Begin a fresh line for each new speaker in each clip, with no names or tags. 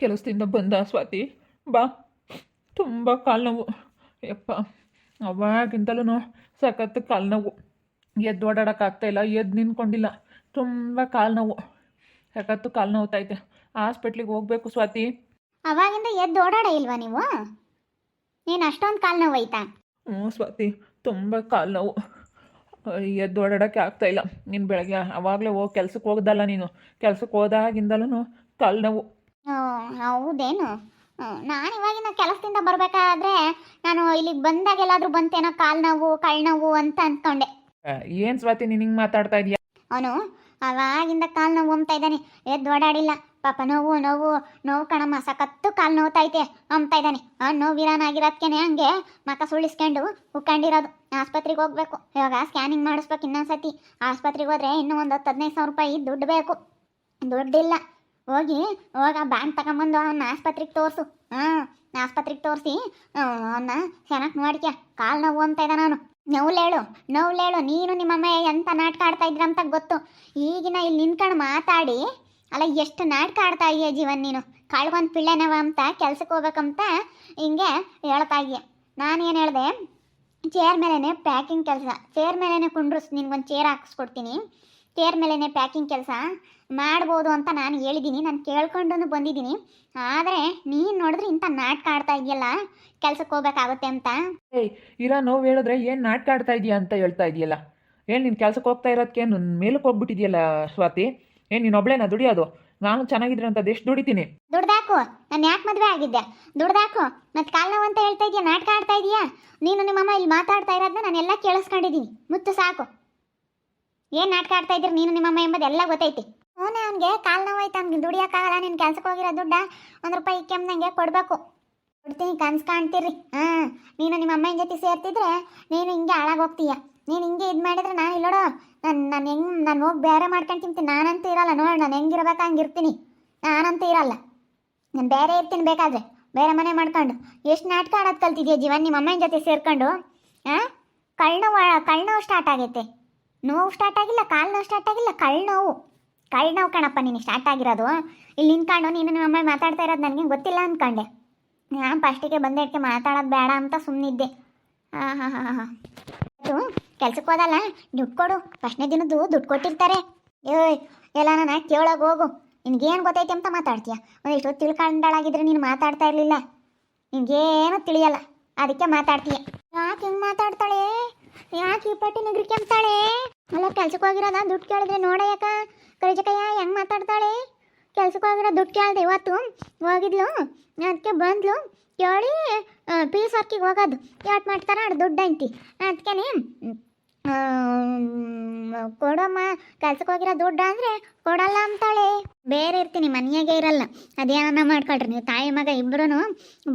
ಕೆಲಸದಿಂದ ಬಂದ ಸ್ವಾತಿ. ಬಾ. ತುಂಬ ಕಾಲು ನೋವು. ಯಪ್ಪ. ಅವಾಗಿಂದಲೂ ಸಖತ್ ಕಾಲು ನೋವು. ಎದ್ದು ಓಡಾಡೋಕ್ಕಾಗ್ತಾಯಿಲ್ಲ ಎದ್ದು ನಿಂತ್ಕೊಂಡಿಲ್ಲ. ತುಂಬ ಕಾಲು ನೋವು. ಸಖತ್ತು ಕಾಲು ಹಾಸ್ಪಿಟ್ಲಿಗೆ ಹೋಗ್ಬೇಕು ಸ್ವಾತಿ.
ಅವಾಗಿಂದ ಎದ್ದು ಓಡಾಡ ಇಲ್ವಾ ನೀವು? ನೀನು ಅಷ್ಟೊಂದು ಕಾಲು ನೋವು ಐತಾ?
ಹ್ಞೂ ಸ್ವಾತಿ. ತುಂಬ ಕಾಲು ನೋವು. ಎದ್ದು ಓಡಾಡೋಕ್ಕೆ ಆಗ್ತಾಯಿಲ್ಲ ನೀನು ಬೆಳಗ್ಗೆ ಅವಾಗಲೇ ಹೋಗಿ ಕೆಲ್ಸಕ್ಕೆ ಹೋಗ್ದಲ್ಲ ನೀನು. ಕೆಲ್ಸಕ್ಕೆ ಹೋದಾಗಿಂದಲೂ ಕಾಲು ನೋವು.
ಹೌದೇನು? ನಾನು ಇವಾಗಿನ ಕೆಲಸದಿಂದ ಬರಬೇಕಾದ್ರೆ ನಾನು ಇಲ್ಲಿಗೆ ಬಂದಾಗೆಲ್ಲಾದರೂ ಬಂತೇನೋ ಕಾಲು ನೋವು ಕಳ್ ನೋವು ಅಂತ ಅಂದ್ಕೊಂಡೆ
ಏನ್ ಸ್ವಾತಿ ನೀನು ಹಿಂಗೆ ಮಾತಾಡ್ತಾ ಇದೀಯ?
ಅವನು ಅವಾಗಿಂದ ಕಾಲು ನೋವು ಅಂಬ್ತಾ ಇದ್ದಾನೆ. ಎದ್ದು ಓಡಾಡಿಲ್ಲ. ಪಾಪ ನೋವು ನೋವು ನೋವು ಕಣಮ್ಮ. ಸಖತ್ತು ಕಾಲು ನೋವ್ತೈತೆ ಅಂಬ್ತಾ ಇದ್ದಾನೆ. ಅವ್ನು ನೋವಿರಾನಾಗಿರೋದ್ಕೇನೆ ಹಂಗೆ ಮಕ ಸುಳಿಸ್ಕೊಂಡು ಉಕ್ಕೊಂಡಿರೋದು. ಆಸ್ಪತ್ರೆಗೆ ಹೋಗ್ಬೇಕು. ಇವಾಗ ಸ್ಕ್ಯಾನಿಂಗ್ ಮಾಡಿಸ್ಬೇಕು ಇನ್ನೊಂದ್ಸತಿ. ಆಸ್ಪತ್ರೆಗೆ ಹೋದ್ರೆ ಇನ್ನೂ ಒಂದು ಹತ್ತು ಹದಿನೈದು ಸಾವಿರ ರೂಪಾಯಿ ದುಡ್ಡು ಬೇಕು. ದುಡ್ಡಿಲ್ಲ. ಹೋಗಿ, ಹೋಗ ಬ್ಯಾಂಕ್ ತಗೊಂಬಂದು ಅವನ್ನ ಆಸ್ಪತ್ರೆಗೆ ತೋರಿಸು. ಹಾಂ, ಆಸ್ಪತ್ರೆಗೆ ತೋರಿಸಿ ಅವನ್ನ ಚೆನ್ನಾಗಿ ನೋಡ್ಕ್ಯ, ಕಾಲು ನೋವು ಅಂತ ಇದ್ದ ನಾನು ನೋವ್ಲೇಳು ನೋವ್ಲೇಳು ನೀನು ನಿಮ್ಮಮ್ಮ ಎಂತ ನಾಟಕ ಆಡ್ತಾ ಇದ್ರ ಅಂತ ಗೊತ್ತು. ಈಗಿನ ಇಲ್ಲಿ ನಿಂತ್ಕೊಂಡು ಮಾತಾಡಿ, ಅಲ್ಲ, ಎಷ್ಟು ನಾಟಕ ಆಡ್ತಾ ಇದೆಯಾ ಜೀವನ್ ನೀನು? ಕಳ್ಗೊಂದು ಪಿಳ್ಳೆನವ ಅಂತ ಕೆಲ್ಸಕ್ಕೆ ಹೋಗ್ಬೇಕಂತ ಹಿಂಗೆ ಹೇಳ್ತಾ ಇದೆಯಾ. ನಾನು ಏನು ಹೇಳಿದೆ ಚೇರ್ ಮೇಲೇ ಪ್ಯಾಕಿಂಗ್ ಕೆಲಸ ಚೇರ್ ಮೇಲೇ ಕುಂಡ್ರಸ್, ನಿನ್ಗೊಂದು ಚೇರ್ ಹಾಕಿಸ್ಕೊಡ್ತೀನಿ. ಚೇರ್ ಮೇಲೇ ಪ್ಯಾಕಿಂಗ್ ಕೆಲಸ ಮಾಡ್ಬೋದು ಅಂತ ನಾನು ಹೇಳಿದ್ದೀನಿ ನಾನು ಕೇಳ್ಕೊಂಡು ಬಂದಿದ್ದೀನಿ ಆದರೆ ನೀನು ನೋಡಿದ್ರೆ ಇಂಥ ನಾಟಕ ಆಡ್ತಾ ಇದೆಯಲ್ಲ ಕೆಲ್ಸಕ್ಕೆ ಹೋಗ್ಬೇಕಾಗುತ್ತೆ ಅಂತ.
ಏಯ್ ಇರೋ ನೋವು ಹೇಳಿದ್ರೆ ಏನು ನಾಟಕ ಆಡ್ತಾ ಇದೀಯ ಅಂತ ಹೇಳ್ತಾ ಇದೆಯಲ್ಲ. ಏನು ನೀನು ಕೆಲಸಕ್ಕೆ ಹೋಗ್ತಾ ಇರೋದಕ್ಕೆ ನನ್ನ ಮೇಲಕ್ಕೆ ಹೋಗ್ಬಿಟ್ಟಿದೆಯಲ್ಲ ಸ್ವಾತಿ? ಏನು ನೀನು ಒಬ್ಳೇನ ದುಡಿಯೋದು? ನಾನು ಚೆನ್ನಾಗಿದ್ರೆ ಅಂತ ಅದೆಷ್ಟು ದುಡಿತೀನಿ?
ದುಡ್ದಾಕು ನಾನು ಯಾಕೆ ಮದುವೆ ಆಗಿದ್ದೆ? ದುಡ್ದಾಕು ಮತ್ತೆ ಕಾಲ್ ನೋವು ಅಂತ ಹೇಳ್ತಾ ಇದೆಯಾ ನಾಟಕ ಆಡ್ತಾ ಇದೀಯಾ? ನೀನು ನಿಮ್ಮಮ್ಮ ಇಲ್ಲಿ ಮಾತಾಡ್ತಾ ಇರೋದನ್ನ ನಾನೆಲ್ಲ ಕೇಳಿಸ್ಕೊಂಡಿದ್ದೀನಿ ಮುತ್ತು ಸಾಕು. ಏನು ನಾಟಕ ಆಡ್ತಾ ಇದ್ರಿ ನೀನು ನಿಮ್ಮಮ್ಮ ಎಂಬುದೆಲ್ಲ ಗೊತ್ತೈತಿ. ಅವನೇ ಅವನಿಗೆ ಕಾಲು ನೋವಾಯ್ತು ಅವ್ನಿಗೆ ದುಡಿಯೋಕ್ಕಾಗಲ್ಲ, ನೀನು ಕೆಲ್ಸಕ್ಕೆ ಹೋಗಿರೋ ದುಡ್ಡ ಒಂದು ರೂಪಾಯಿ ಕೆಮ್ಮದಂಗೆ ಕೊಡಬೇಕು. ಕೊಡ್ತೀನಿ ಕನ್ಸು ಕಾಣ್ತೀರಿ. ಹಾಂ, ನೀನು ನಿಮ್ಮ ಅಮ್ಮನ ಜೊತೆ ಸೇರ್ತಿದ್ರೆ ನೀನು ಹಿಂಗೆ ಹಾಳಾಗೋಗ್ತೀಯ ನೀನು ಹಿಂಗೆ ಇದು ಮಾಡಿದ್ರೆ ನಾನು ಇಲ್ಲೋಡೋ. ನಾನು ನಾನು ಹೆಂಗೆ, ನಾನು ಹೋಗಿ ಬೇರೆ ಮಾಡ್ಕೊಂಡು ತಿಂತೀನಿ. ನಾನಂತೂ ಇರಲ್ಲ, ನೋಡಿ ನಾನು ಹೆಂಗಿರ್ಬೇಕು ಹಂಗಿರ್ತೀನಿ ನಾನಂತೂ ಇರಲ್ಲ. ನಾನು ಬೇರೆ ಇರ್ತೀನಿ ಬೇಕಾದ್ರೆ. ಬೇರೆ ಮನೆ ಮಾಡ್ಕೊಂಡು. ಎಷ್ಟು ನಾಟಕ ಆಡೋದು ಕಲ್ತಿದ್ಯಾ ಜೀವನ್ ನಿಮ್ಮ ಅಮ್ಮನ ಜೊತೆ ಸೇರ್ಕೊಂಡು? ಹಾಂ? ಕಳ್ಳ ಕಳ್ಳ ಸ್ಟಾರ್ಟ್ ಆಗೈತೆ. ನೋವು ಸ್ಟಾರ್ಟ್ ಆಗಿಲ್ಲ, ಕಾಲು ನೋವು ಸ್ಟಾರ್ಟ್ ಆಗಿಲ್ಲ ಕಳ್ನೋವು ಕಳ್ನೋವು ಕಣಪ್ಪ, ನೀನು ಸ್ಟಾರ್ಟ್ ಆಗಿರೋದು. ಇಲ್ಲಿ ನಿಂತ್ಕೊಂಡು ನೀನು ನಿಮ್ಮ ಮಾತಾಡ್ತಾ ಇರೋದು ನನಗೆ ಗೊತ್ತಿಲ್ಲ ಅಂದ್ಕೊಂಡೆ ನಾನು ಫಸ್ಟಿಗೆ ಬಂದಿಡ್ಕೆ ಮಾತಾಡೋದು ಬೇಡ ಅಂತ ಸುಮ್ಮನಿದ್ದೆ ಹಾಂ ಹಾಂ ಹಾಂ ಹಾಂ. ಅದು ಕೆಲ್ಸಕ್ಕೆ ಹೋದಲ್ಲ? ದುಡ್ಡು ಕೊಡು. ಫಸ್ಟ್ನೇ ದಿನದ್ದು ದುಡ್ಡು ಕೊಟ್ಟಿರ್ತಾರೆ. ಏಯ್, ಎಲ್ಲ ನಾನು ಕೇಳೋಕೆ ಹೋಗು. ನಿನಗೇನು ಗೊತ್ತೈತೆ ಅಂತ ಮಾತಾಡ್ತೀಯ? ಒಂದಿಷ್ಟು ತಿಳ್ಕೊಂಡಾಳಾಗಿದ್ರೆ ನೀನು ಮಾತಾಡ್ತಾ ಇರಲಿಲ್ಲ. ನಿನಗೇನು ತಿಳಿಯಲ್ಲ. ಅದಕ್ಕೆ ಮಾತಾಡ್ತೀಯ. ಯಾಕೆ ಹಿಂಗೆ ಮಾತಾಡ್ತಾಳೆ? ಯಾಕೆ ಈ ಪಟ್ಟಿ ನಿಗ್ರಿಕೆಂಬ್ತಾಳೆ ಅಲ್ಲ, ಕೆಲ್ಸಕ್ಕೆ ಹೋಗಿರೋದ? ದುಡ್ಡು ಕೇಳಿದ್ರೆ ಯಾಕ? ಕರಿಜಕಯ್ಯ ಹೆಂಗ್ ಮಾತಾಡ್ತಾಳೆ? ಕೆಲ್ಸಕ್ಕೆ ಹೋಗಿರೋ ದುಡ್ಡು ಕೇಳ್ದೆ ಇವತ್ತು. ಹೋಗಿದ್ಲು. ಅದಕ್ಕೆ ಬಂದ್ಲು. ಕೇಳಿ ಪೀಸ್ ವರ್ಕಿಗೆ ಹೋಗೋದು. ಯಾಟ್ ಮಾಡ್ತಾರ? ದುಡ್ಡು ಅಂತಿ ಅದಕ್ಕೆ ಕೊಡಮ್ಮ ಕೆಲ್ಸಕ್ಕೆ ಹೋಗಿರೋ ದುಡ್ಡು ಅಂದರೆ ಕೊಡಲ್ಲ ಅಂತಾಳೆ. ಬೇರೆ ಇರ್ತೀನಿ, ಮನೆಯಾಗೆ ಇರಲ್ಲ. ಅದೇನ ಮಾಡ್ಕೊಳ್ರಿ, ನೀವು ತಾಯಿ ಮಗ ಇಬ್ಬರೂ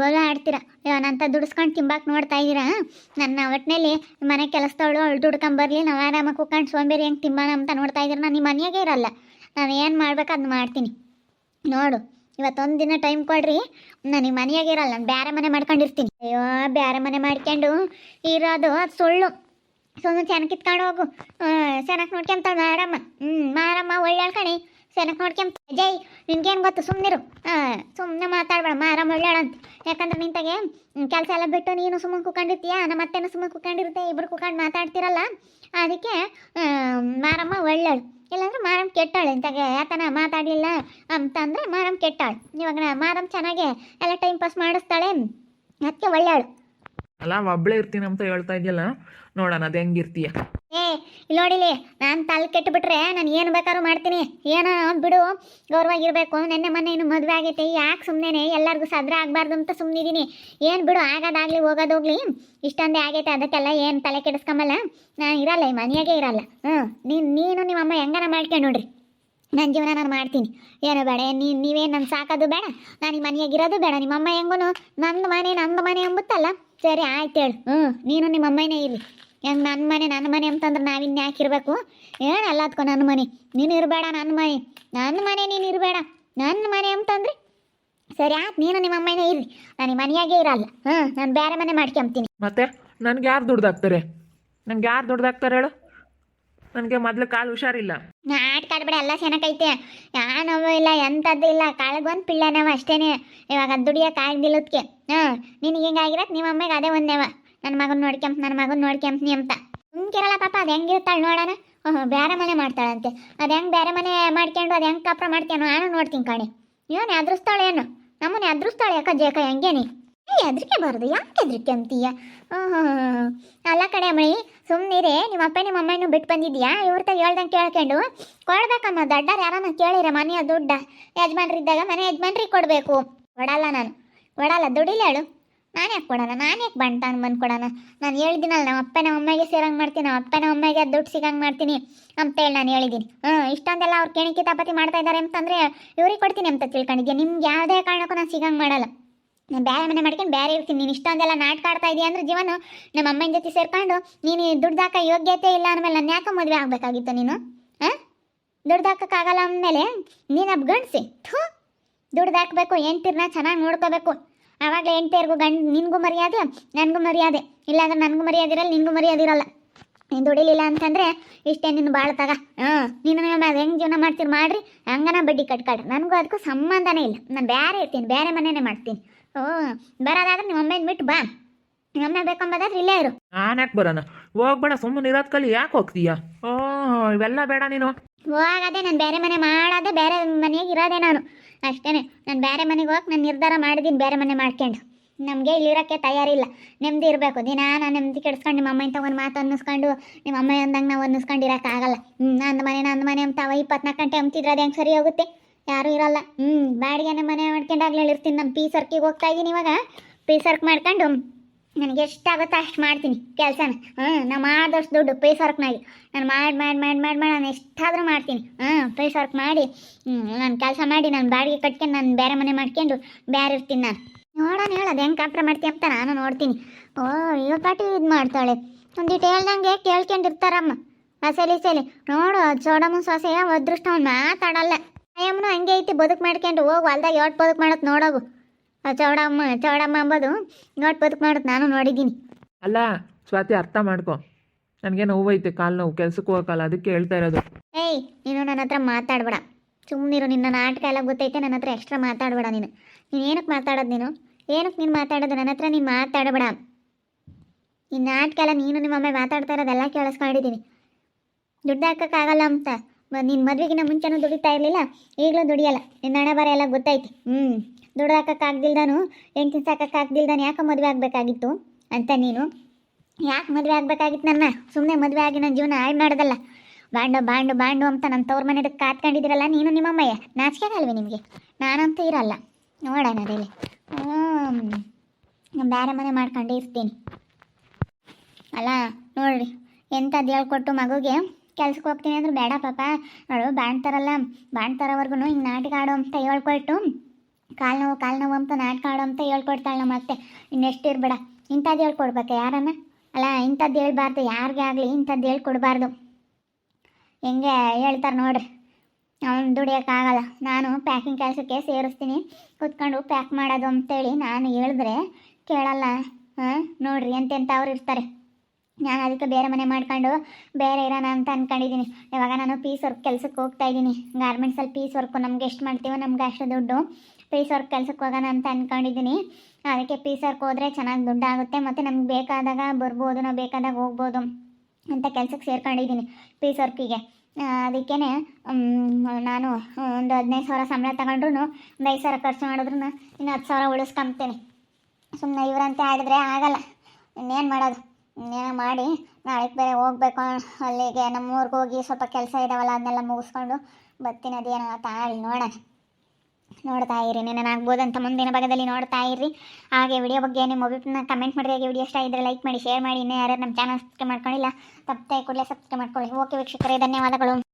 ಬಲ ಆಡ್ತೀರ. ನಂತ ದುಡಿಸ್ಕೊಂಡು ತಿಂಬಾಕ್ ನೋಡ್ತಾ ಇದ್ದೀರಾ? ನನ್ನ ಒಟ್ಟಿನಲ್ಲಿ ಮನೆ ಕೆಲಸದವಳು ಅವಳು ದುಡ್ಕೊಂಬರ್ಲಿ ನಾವು ಆರಾಮಾಗಿ ಕುಕ್ಕೊಂಡು ಸೋಂಬೇರಿ ಹೆಂಗೆ ತಿಂಬಾನ ಅಂತ ನೋಡ್ತಾ ಇದ್ದೀರ? ನಾನು ನಿಮ್ಮ ಮನೆಯಾಗೆ ಇರಲ್ಲ. ನಾನು ಏನು ಮಾಡ್ಬೇಕು ಅದನ್ನ ಮಾಡ್ತೀನಿ. ನೋಡು, ಇವತ್ತೊಂದು ದಿನ ಟೈಮ್ ಕೊಡ್ರಿ. ನನಗೆ ಮನೆಯಾಗೆ ಇರಲ್ಲ, ನಾನು ಬೇರೆ ಮನೆ ಮಾಡ್ಕೊಂಡಿರ್ತೀನಿ. ಅಯ್ಯೋ ಬೇರೆ ಮನೆ ಮಾಡ್ಕೊಂಡು ಇರೋದು ಅದು ಸುಳ್ಳು. ಸುಮ್ಮನೆ ಚೆನ್ನಾಗಿ ಕಿತ್ಕೊಂಡು ಹೋಗು. ಚೆನ್ನಾಗಿ ನೋಡ್ಕೊಂತಾಳೆ ಮಾರಮ್ಮ. ಹ್ಞೂ ಮಾರಮ್ಮ ಒಳ್ಳೆ ಕಣಿ. ಚೆನ್ನಾಗಿ ನೋಡ್ಕೊಂತ ಜೈ, ನಿನ್ಗೇನು ಗೊತ್ತು? ಸುಮ್ಮನಿರು ಸುಮ್ಮನೆ ಮಾತಾಡ್ಬೇಡ. ಮಾರಮ್ಮ ಒಳ್ಳೆ ಅಂತ ಯಾಕಂದ್ರೆ ನಿಂತಾಗೆ ಕೆಲಸ ಎಲ್ಲ ಬಿಟ್ಟು ನೀನು ಸುಮ್ಮನೆ ಕುಕೊಂಡಿರ್ತೀಯ? ನಮ್ಮ ಅತ್ತೆನೂ ಸುಮ್ಮನೆ ಕುಕೊಂಡಿರುತ್ತೆ. ಇಬ್ರು ಕುಕೊಂಡು ಮಾತಾಡ್ತಿರಲ್ಲ? ಅದಕ್ಕೆ ಮಾರಮ್ಮ ಒಳ್ಳೆಳು. ಇಲ್ಲಾಂದ್ರೆ ಮಾರಮ್ಮ ಕೆಟ್ಟಾಳು ಇಂತಾಗೆ ಯಾತನ ಮಾತಾಡಲಿಲ್ಲ ಅಂತಂದ್ರೆ ಮಾರಮ್ಮ ಕೆಟ್ಟಾಳು ಇವಾಗ ಮಾರಮ್ಮ ಚೆನ್ನಾಗೆ ಎಲ್ಲ ಟೈಮ್ ಪಾಸ್ ಮಾಡಿಸ್ತಾಳೆ. ಅದಕ್ಕೆ ಒಳ್ಳೆಯಳು
ಅಲ್ಲ ಒಬ್ಬಳೇ ಇರ್ತೀನಿ ಅಂತ ಹೇಳ್ತಾ ಇದೆಯಲ್ಲ? ನೋಡೋಣ, ಅದು ಹೆಂಗಿರ್ತೀಯ.
ಏ ಇಲ್ಲಿ ನೋಡಿಲಿ ನಾನು ತಲೆ ಕೆಟ್ಟುಬಿಟ್ರೆ ನಾನು ಏನು ಬೇಕಾದ್ರೂ ಮಾಡ್ತೀನಿ. ಏನೋ ಬಿಡು ಗೌರವಾಗಿರ್ಬೇಕು ನೆನ್ನೆ ಮೊನ್ನೆ ಇನ್ನು ಮದುವೆ ಆಗೈತೆ. ಯಾಕೆ ಸುಮ್ಮನೆ ಎಲ್ಲರಿಗೂ ಸದ್ರ ಆಗಬಾರ್ದು ಅಂತ ಸುಮ್ಮನಿದ್ದೀನಿ ಏನು ಬಿಡು, ಆಗೋದಾಗ್ಲಿ, ಹೋಗೋದೋಗ್ಲಿ. ಇಷ್ಟೊಂದೇ ಆಗೈತೆ, ಅದಕ್ಕೆಲ್ಲ ಏನು ತಲೆ ಕೆಡಿಸ್ಕೊಂಬಲ್ಲ. ನಾನು ಇರಲ್ಲ, ಈ ಮನೆಯಾಗೆ ಇರಲ್ಲ. ಹ್ಞೂ ನೀನು ನೀನು ನಿಮ್ಮಮ್ಮ ಹೆಂಗಾರ ಮಾಡ್ಕೊಂಡು ನೋಡ್ರಿ. ನನ್ನ ಜೀವನ ನಾನು ಮಾಡ್ತೀನಿ. ಏನು ಬೇಡ ನೀ ನೀವೇನು ನನ್ನ ಸಾಕೋದು ಬೇಡ. ನಾನು ಈ ಮನೆಯಾಗಿರೋದು ಬೇಡ. ನಿಮ್ಮಮ್ಮ ಹೆಂಗೂ ನನ್ನ ಮನೆ, ನಂದು ಮನೆ ಎಂಬುತ್ತಲ್ಲ ಸರಿ, ಆಯ್ತು ಹೇಳು. ಹ್ಞೂ ನೀನು ನಿಮ್ಮ ಅಮ್ಮನೇ ಇರಲಿ. ಹೆಂಗೆ ನನ್ನ ಮನೆ ನನ್ನ ಮನೆ ಅಂತಂದ್ರೆ ನಾವಿನ್ ಯಾಕೆ ಇರಬೇಕು? ಏನು ಅಲ್ಲಾತ್ಕೊ ನನ್ನ ಮನೆ. ನೀನು ಇರಬೇಡ ನನ್ನ ಮನೆ. ನನ್ನ ಮನೆ ನೀನು ಇರಬೇಡ. ನನ್ನ ಮನೆ ಅಂತಂದ್ರೆ? ಸರಿ ಆಯ್ತು ನೀನು ನಿಮ್ಮ ಅಮ್ಮನೇ ಇರಲಿ ನಾನು ನಿಮ್ಮ ಮನೆಯಾಗೆ ಇರಲ್ಲ. ಹ್ಞೂ ನಾನು ಬೇರೆ ಮನೆ ಮಾಡ್ಕೊಂತೀನಿ
ಮತ್ತೆ? ನನ್ಗೆ ಯಾರು ದುಡ್ದಾಕ್ತಾರೆ ನಂಗೆ ಯಾರು ದುಡ್ದಾಕ್ತಾರೆ ಹೇಳು? ನನಗೆ ಮೊದಲು ಕಾಲು ಹುಷಾರಿಲ್ಲ.
ಆಟ ಕಾಡ್ಬೇಡ ಎಲ್ಲ ಚೆನ್ನಾಗೈತೆ ಯಾ ನೋವು ಇಲ್ಲ ಎಂಥದ್ದು ಇಲ್ಲ. ಕಾಳಿಗೊಂದು ಪಿಳ್ಳೆ ನಾವು ಅಷ್ಟೇನೆ. ಇವಾಗ ಅದು ದುಡಿಯೋಕೆ ಆಗ್ದಿಲ್ಲದಕ್ಕೆ ಹಾಂ ನಿನಗೆ ಹಿಂಗಾಗಿರತ್ತೆ ನಿಮ್ಮ ಅಮ್ಮಗೆ ಅದೇ ಒಂದೇವ ನನ್ನ ಮಗನ ನೋಡ್ಕೆಂಪ್ ನನ್ನ ಮಗನ ನೋಡ್ಕೊಂತ ನೀ ಅಂತ. ಸುಮ್ಕಿರಲ್ಲ ಪಾಪ, ಅದು ಹೆಂಗಿರ್ತಾಳೆ ನೋಡೋಣ. ಹ್ಞೂ ಬೇರೆ ಮನೆ ಮಾಡ್ತಾಳಂತೆ. ಅದು ಹೆಂಗೆ ಬೇರೆ ಮನೆ ಮಾಡ್ಕೊಂಡು, ಅದು ಹೆಂಗೆ ಕಾಪ್ರ ಮಾಡ್ತೇನೋ ನಾನು ನೋಡ್ತೀನಿ ಕಣಿ. ಏನು ಎದುರಿಸ್ತಾಳೆ ಏನು? ನಮ್ಮನೆ ಎದುರಿಸ್ತಾಳೆ ಯಾಕ ಜೇಕ ಹೆಂಗೇನಿ ಏ ಹೆದ್ರಿಕೆ ಬಾರದು, ಯಾಕೆ ಹೆದ್ರಿಕೆ ಅಂತೀಯ? ಅಲ್ಲ ಕಡೆ ಮಳಿ ಸುಮ್ಮನಿರೇ ನಿಮ್ಮ ಅಪ್ಪ, ನಿಮ್ಮ ಅಮ್ಮನೂ ಬಿಟ್ಟು ಬಂದಿದ್ಯಾ? ಇವ್ರ ತಗ ಹೇಳ್ದಂಗೆ ಕೇಳ್ಕೊಂಡು. ಕೊಡ್ಬೇಕಮ್ಮ ದಡ್ಡರ್ ಯಾರನ್ನ ಕೇಳಿರ ಮನೆಯ ದುಡ್ಡ. ಯಜಮಾನ್ರಿದ್ದಾಗ ಮನೆ ಯಜಮಾನ್ರಿಗೆ ಕೊಡಬೇಕು. ಕೊಡಲ್ಲ ನಾನು. ಕೊಡಲ್ಲ ದುಡಿಲೇಳು ನಾನು ಯಾಕೆ ಕೊಡೋಣ ನಾನು ಯಾಕೆ ಬಂಟಾನ ಬಂದು ಕೊಡೋಣ ನಾನು ಹೇಳಿದ್ದೀನಲ್ಲ, ನಮ್ಮ ಅಪ್ಪ ನಮ್ಮ ಅಮ್ಮಗೆ ಸೇರಂಗೆ ಮಾಡ್ತೀನಿ, ನಮ್ಮ ಅಪ್ಪ ನಮ್ಮ ಅಮ್ಮಗೆ ದುಡ್ಡು ಸಿಗಂಗೆ ಮಾಡ್ತೀನಿ ಅಂತೇಳಿ ನಾನು ಹೇಳಿದ್ದೀನಿ. ಹ್ಞೂ ಇಷ್ಟೊಂದೆಲ್ಲ ಅವ್ರು ಕೆಣಿಕೆ ತಾಪತಿ ಮಾಡ್ತಾ ಇದ್ದಾರೆ ಅಂತಂದರೆ ಇವ್ರಿಗೆ ಕೊಡ್ತೀನಿ ಅಂತ ತಿಳ್ಕೊಂಡಿದ್ದೆ ನಿಮ್ಗೆ ಯಾವುದೇ ಕಾರಣಕ್ಕೂ ನಾನು ಸಿಗಂಗೆ ಮಾಡಲ್ಲ. ನಾನು ಬೇರೆ ಮನೆ ಮಾಡ್ಕೊಂಡು ಬೇರೆ ಇರ್ತೀನಿ. ನೀನು ಇಷ್ಟೊಂದೆಲ್ಲ ನಾಟಕ ಆಡ್ತಾ ಇದೆಯಾ ಅಂದ್ರೆ ಜೀವನ ನಮ್ಮ ಅಮ್ಮನ ಜೊತೆ ಸೇರ್ಕೊಂಡು ನೀನು ದುಡ್ದಾಕ ಯೋಗ್ಯತೆ ಇಲ್ಲ ಅಂದಮೇಲೆ ನಾನು ಯಾಕೆ ಮದುವೆ ಆಗಬೇಕಾಗಿತ್ತು ನೀನು? ಹಾಂ? ದುಡ್ದಾಕಕ್ಕಾಗಲ್ಲ ಅಂದಮೇಲೆ ನೀನು ಅಬ್ಗಣ್ಸಿ. ಥೂ! ದುಡ್ದಾಕಬೇಕು ಹೆಂಡ್ತಿರ್ನ ಚೆನ್ನಾಗಿ ನೋಡ್ಕೋಬೇಕು. ಆವಾಗಲೇ ಹೆಂಡ್ತಿಯರ್ಗೂ ಗಂಡ ನಿನಗೂ ಮರ್ಯಾದೆ ನನಗೂ ಮರ್ಯಾದೆ. ಇಲ್ಲಾಂದ್ರೆ ನನಗೂ ಮರ್ಯಾದಿರಲ್ಲ ನಿನಗೂ ಮರ್ಯಾದಿರಲ್ಲ ನೀನು ದುಡಿಲಿಲ್ಲ ಅಂತಂದರೆ ಇಷ್ಟೇ ನಿನ್ನ ಬಾಳ ತಗ. ಹಾಂ ನೀನು ಅದು ಹೆಂಗೆ ಜೀವನ ಮಾಡ್ತೀರಿ ಮಾಡ್ರಿ ಹಂಗನ ಬಡ್ಡಿ ಕಟ್ಕಾಡ್ರಿ ನನಗೂ ಅದಕ್ಕೂ ಸಂಬಂಧನೇ ಇಲ್ಲ. ನಾನು ಬೇರೆ ಇರ್ತೀನಿ ಬೇರೆ ಮನೆನೇ ಮಾಡ್ತೀನಿ. ಓ ಬರೋದಾದ್ರೆ ನಿಮ್ಮ ಅಮ್ಮನ ಬಿಟ್ಟು ಬಾ. ನಿಮ್ಮ ಅಮ್ಮ ಬೇಕಂಬದಾದ್ರೆ ಇಲ್ಲೇ ಇರು.
ನಾನು ಯಾಕೆ ಬರೋಣ ಹೋಗ್ಬೇಡ ಸುಮ್ಮನೆ ಇರೋದ್ ಕಲಿ ಯಾಕೆ ಹೋಗ್ತೀಯ? ಓ ಇವೆಲ್ಲ ಬೇಡ ನೀನು.
ಹೋಗದೆ ನಾನು ಬೇರೆ ಮನೆ ಮಾಡೋದೇ ಬೇರೆ ಮನೆಗೆ ಇರೋದೇ ನಾನು. ಅಷ್ಟೇ ನಾನು ಬೇರೆ ಮನೆಗೆ ಹೋಗಿ ನಾನು ನಿರ್ಧಾರ ಮಾಡಿದ್ದೀನಿ ಬೇರೆ ಮನೆ ಮಾಡ್ಕೊಂಡು. ನಮಗೆ ಇಲ್ಲಿರೋಕ್ಕೆ ತಯಾರಿಲ್ಲ. ನೆಮ್ಮದಿ ಇರಬೇಕು. ದಿನ ನಾನು ನೆಮ್ಮದಿ ಕೆಡಿಸ್ಕೊಂಡು ನಿಮ್ಮ ಅಮ್ಮನ ಒಂದು ಮಾತು ಅನ್ನಿಸ್ಕೊಂಡು ನಿಮ್ಮ ಅಮ್ಮ ಅಂದಂಗೆ ನಾವು ಅನ್ನಿಸ್ಕೊಂಡು ಇರೋಕ್ಕಾಗಲ್ಲ ಹ್ಞೂ ನಂದು ಮನೆ ನಂದು ಮನೆ ಅಂತ ಅವ ಇಪ್ಪತ್ನಾಲ್ಕು ಗಂಟೆ ಅಂತಿದ್ರೆ ಅದು ಹೆಂಗೆ ಸರಿ ಹೋಗುತ್ತೆ? ಯಾರೂ ಇರಲ್ಲ. ಹ್ಞೂ ಬಾಡಿಗೆನೇ ಮನೆ ಮಾಡ್ಕೊಂಡಾಗ್ಲೇ ಇರ್ತೀನಿ ನಾನು ಪೀ ಸರ್ಕಿಗೆ ಹೋಗ್ತಾ ಇದ್ದೀನಿ ಇವಾಗ. ಪೀ ಸರ್ಕ್ ಮಾಡ್ಕೊಂಡು ನನಗೆ ಎಷ್ಟಾಗುತ್ತೋ ಅಷ್ಟು ಮಾಡ್ತೀನಿ ಕೆಲಸನ. ಹ್ಞೂ ನಾನು ಮಾಡಿದಷ್ಟು ದುಡ್ಡು ಪೇ ವರ್ಕ್ನಾಗಿ ನಾನು ಮಾಡಿ ಮಾಡಿ ಮಾಡಿ ಮಾಡಿ ಮಾಡಿ, ನಾನು ಎಷ್ಟಾದರೂ ಮಾಡ್ತೀನಿ. ಹಾಂ ಪೇಸ್ ವರ್ಕ್ ಮಾಡಿ. ನಾನು ಕೆಲಸ ಮಾಡಿ, ನಾನು ಬಾಡಿಗೆ ಕಟ್ಕೊಂಡು, ನಾನು ಬೇರೆ ಮನೆ ಮಾಡ್ಕೊಂಡು ಬೇರೆ ಇರ್ತೀನಿ ನಾನು. ನೋಡೋಣ ಹೇಳೋದು ಹೆಂಗೆ ಕಾಪ್ರ ಮಾಡ್ತೀನಿ ಅಂತ ನಾನು ನೋಡ್ತೀನಿ. ಓ ಇವಾಗ ಪಾಟಿ ಇದು ಮಾಡ್ತಾಳೆ. ಒಂದಿಟ್ಟು ಹೇಳ್ದಂಗೆ ಕೇಳ್ಕೊಂಡಿರ್ತಾರಮ್ಮ. ಸೇಲಿ ಸಲಿ ನೋಡು ಚೋಡಮ್ಮ ಸೊಸೆಯ ಅದೃಷ್ಟ, ಅವ್ನು ಮಾತಾಡಲ್ಲ. ಅಯ್ಯಮ್ಮನು ಹಂಗೆ ಐತಿ, ಬದುಕು ಮಾಡ್ಕೊಂಡು ಹೋಗು. ಹೊಲ್ದಾಗ ಎಷ್ಟು ಬದುಕು ಮಾಡೋದು ನೋಡೋಗು. ಚೌಡಮ್ಮ ಚೌಡಮ್ಮ ಅಂಬೋದು. ನೋಡಿ ಬದುಕು ಮಾಡೋದು ನಾನು ನೋಡಿದ್ದೀನಿ.
ಅಲ್ಲ ಸ್ವಾತಿ ಅರ್ಥ ಮಾಡ್ಕೊ. ನನಗೆ ನೋವೈತೆ ಕಾಲು ನೋವು ಕೆಲ್ಸಕ್ಕೆ ಹೋಗಕ್ಕಲ್ಲ ಅದಕ್ಕೆ ಹೇಳ್ತಾ ಇರೋದು.
ಏಯ್ ನೀನು ನನ್ನ ಹತ್ರ ಮಾತಾಡಬೇಡ. ಸುಮ್ಮನಿರು ನಿನ್ನ ನಾಟಕ ಎಲ್ಲ ಗೊತ್ತೈತೆ ನನ್ನ ಹತ್ರ ಎಕ್ಸ್ಟ್ರಾ ಮಾತಾಡಬೇಡ ನೀನು. ನೀನು ಏನಕ್ಕೆ ಮಾತಾಡೋದು ನೀನು? ಏನಕ್ಕೆ ನೀನು ಮಾತಾಡೋದು? ನನ್ನ ಹತ್ರ ನೀನು ಮಾತಾಡಬೇಡ. ಈ ನಾಟಕ ಎಲ್ಲ ನೀನು ನಿಮ್ಮ ಅಮ್ಮ ಮಾತಾಡ್ತಾ ಇರೋದೆಲ್ಲ ಕೇಳಿಸ್ಕೊಂಡಿದ್ದೀನಿ ದುಡ್ಡು ಹಾಕೋಕ್ಕಾಗಲ್ಲ ಅಂತ. ನಿನ್ನ ಮದುವೆಗಿನ ಮುಂಚೆನೂ ದುಡಿತಾ ಇರಲಿಲ್ಲ ಈಗಲೂ ದುಡಿಯಲ್ಲ. ನಿನ್ನ ಹಣ ಬರ ಎಲ್ಲ ಗೊತ್ತೈತೆ. ಹ್ಞೂ ದುಡ್ಡು ಹಾಕೋಕ್ಕಾಗ್ದಿಲ್ದಾನು ಹೆಂಗೆ ಸಾಕೋಕ್ಕಾಗ್ದಿಲ್ದಾನು ಯಾಕೆ ಮದುವೆ ಆಗಬೇಕಾಗಿತ್ತು ಅಂತ ನೀನು? ಯಾಕೆ ಮದುವೆ ಆಗಬೇಕಾಗಿತ್ತು ನನ್ನ? ಸುಮ್ಮನೆ ಮದುವೆ ಆಗಿ ನನ್ನ ಜೀವನ ಹಾಳು ಮಾಡೋದಲ್ಲ. ಬಾಂಡು ಬಾಂಡು ಬಾಂಡು ಅಂತ ನನ್ನ ತವ್ರ ಮನೆ ಕಾತ್ಕೊಂಡಿದ್ದೀರಲ್ಲ ನೀನು ನಿಮ್ಮಮ್ಮಯ್ಯ ನಾಚಿಕೆ ಆಗಲ್ವೇ ನಿಮಗೆ? ನಾನಂತೂ ಇರಲ್ಲ. ನೋಡೋಣ ಅದೇಲಿ ಹ್ಞೂ ಬೇರೆ ಮನೆ ಮಾಡ್ಕೊಂಡೇ ಇರ್ತೀನಿ. ಅಲ್ಲ, ನೋಡ್ರಿ ಎಂಥದ್ದು ಹೇಳ್ಕೊಟ್ಟು ಮಗುಗೆ ಕೆಲ್ಸಕ್ಕೆ ಹೋಗ್ತೀನಿ ಅಂದ್ರೆ ಬೇಡ ಪಾಪ. ನೋಡು, ಬಾಣ್ತಾರಲ್ಲ ಬಾಣ್ತಾರವರೆಗೂ ಹಿಂಗೆ ನಾಟಕ ಆಡು ಅಂತ ಹೇಳ್ಕೊಟ್ಟು ಕಾಲು ನೋವು ಕಾಲು ನೋವು ಅಂತ ನಾಟಕ ಕಾಡು ಅಂತ ಹೇಳ್ಕೊಡ್ತಾಳೆ ನಮ್ಮ ಅತ್ತೆ. ಇನ್ನೆಷ್ಟು ಇರಬೇಡ. ಇಂಥದ್ದು ಹೇಳ್ಕೊಡ್ಬೇಕು ಯಾರನ್ನ? ಅಲ್ಲ, ಇಂಥದ್ದು ಹೇಳ್ಬಾರ್ದು. ಯಾರಿಗೆ ಆಗಲಿ ಇಂಥದ್ದು ಹೇಳ್ಕೊಡ್ಬಾರ್ದು. ಹೆಂಗೆ ಹೇಳ್ತಾರೆ ನೋಡ್ರಿ. ಅವ್ನು ದುಡಿಯೋಕ್ಕಾಗಲ್ಲ. ನಾನು ಪ್ಯಾಕಿಂಗ್ ಕೆಲಸಕ್ಕೆ ಸೇರಿಸ್ತೀನಿ. ಕುತ್ಕೊಂಡು ಪ್ಯಾಕ್ ಮಾಡೋದು ಅಂತೇಳಿ ನಾನು ಹೇಳಿದ್ರೆ ಕೇಳಲ್ಲ. ಹಾಂ, ನೋಡ್ರಿ ಎಂತೆಂಥವ್ರು ಇರ್ತಾರೆ. ನಾನು ಅದಕ್ಕೆ ಬೇರೆ ಮನೆ ಮಾಡ್ಕೊಂಡು ಬೇರೆ ಇರೋಣ ಅಂತ ಅಂದ್ಕೊಂಡಿದ್ದೀನಿ ಇವಾಗ ನಾನು ಪೀಸ್ ವರ್ಕ್ ಕೆಲಸಕ್ಕೆ ಹೋಗ್ತಾ ಇದ್ದೀನಿ. ಗಾರ್ಮೆಂಟ್ಸಲ್ಲಿ ಪೀಸ್ ವರ್ಕು ನಮ್ಗೆ ಎಷ್ಟು ಮಾಡ್ತೀವೋ ನಮ್ಗೆ ಅಷ್ಟು ದುಡ್ಡು. ಪೀಸ್ ವರ್ಕ್ ಕೆಲಸಕ್ಕೆ ಹೋಗೋಣ ಅಂತ ಅಂದ್ಕೊಂಡಿದ್ದೀನಿ ಅದಕ್ಕೆ ಪೀಸ್ ವರ್ಕ್ ಹೋದರೆ ಚೆನ್ನಾಗಿ ದುಡ್ಡಾಗುತ್ತೆ. ಮತ್ತು ನಮ್ಗೆ ಬೇಕಾದಾಗ ಬರ್ಬೋದು, ನಾವು ಬೇಕಾದಾಗ ಹೋಗ್ಬೋದು ಅಂತ ಕೆಲಸಕ್ಕೆ ಸೇರ್ಕೊಂಡಿದ್ದೀನಿ ಪೀಸ್ ವರ್ಕಿಗೆ ಅದಕ್ಕೇ ನಾನು ಒಂದು ಹದಿನೈದು ಸಾವಿರ ಸಂಬಳ ತಗೊಂಡ್ರು ಒಂದು ಐದು ಸಾವಿರ ಖರ್ಚು ಮಾಡಿದ್ರು ಇನ್ನು ಹತ್ತು ಸಾವಿರ ಉಳಿಸ್ಕೊಂಬ್ತೀನಿ. ಸುಮ್ಮನೆ ಇವರಂತೆ ಆಡಿದ್ರೆ ಆಗಲ್ಲ. ಇನ್ನೇನು ಮಾಡೋದು? ಇನ್ನೇನು ಮಾಡಿ ನಾಳೆಗೆ ಬೇರೆ ಹೋಗ್ಬೇಕು. ಅಲ್ಲಿಗೆ ನಮ್ಮ ಊರಿಗೆ ಹೋಗಿ ಸ್ವಲ್ಪ ಕೆಲಸ ಇದಾವಲ್ಲ, ಅದನ್ನೆಲ್ಲ ಮುಗಿಸ್ಕೊಂಡು ಬರ್ತೀನಿ. ಅದೇನೋ ತಾಳಿ ನೋಡೋಣ. ನೋಡ್ತಾ ಇರಿ ಅಂತ ಮುಂದಿನ ಭಾಗದಲ್ಲಿ ನೋಡ್ತಾ ಇರಿ ಹಾಗೆ ವಿಡಿಯೋ ಬಗ್ಗೆ ನಿಮ್ಮ ಅಭಿಪ್ರಾಯ ಕಮೆಂಟ್ ಮಾಡಿ ಹಾಗೆ ವಿಡಿಯೋ ಇಷ್ಟ ಇದ್ದರೆ ಲೈಕ್ ಮಾಡಿ ಶೇರ್ ಮಾಡಿ. ಇನ್ನೂ ಯಾರು ನಮ್ಮ ಚಾನಲ್ ಸಬ್ಸ್ಕ್ರೈಬ್ ಮಾಡ್ಕೊಂಡಿಲ್ಲ, ತಪ್ಪದೆ ಕೂಡಲೇ ಸಬ್ಸ್ಕ್ರೈಬ್ ಮಾಡ್ಕೊಳ್ಳಿ. ಓಕೆ ವೀಕ್ಷಕರೇ, ಧನ್ಯವಾದಗಳು.